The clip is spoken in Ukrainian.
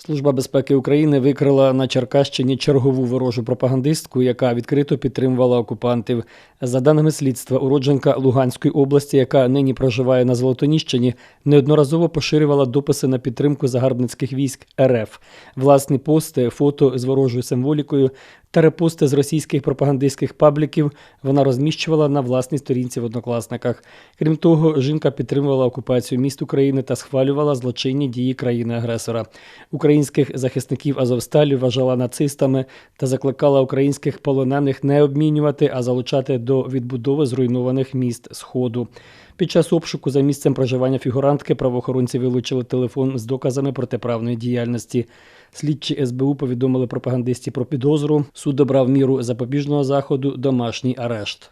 Служба безпеки України викрила на Черкащині чергову ворожу пропагандистку, яка відкрито підтримувала окупантів. За даними слідства, уродженка Луганської області, яка нині проживає на Золотоніщині, неодноразово поширювала дописи на підтримку загарбницьких військ РФ. Власні пости, фото з ворожою символікою та репости з російських пропагандистських пабліків вона розміщувала на власній сторінці в однокласниках. Крім того, жінка підтримувала окупацію міст України та схвалювала злочинні дії країни-агресора. Українських захисників Азовсталі вважала нацистами та закликала українських полонених не обмінювати, а залучати до відбудови зруйнованих міст Сходу. Під час обшуку за місцем проживання фігурантки правоохоронці вилучили телефон з доказами протиправної діяльності. Слідчі СБУ повідомили пропагандисті про підозру. Суд обрав міру запобіжного заходу домашній арешт.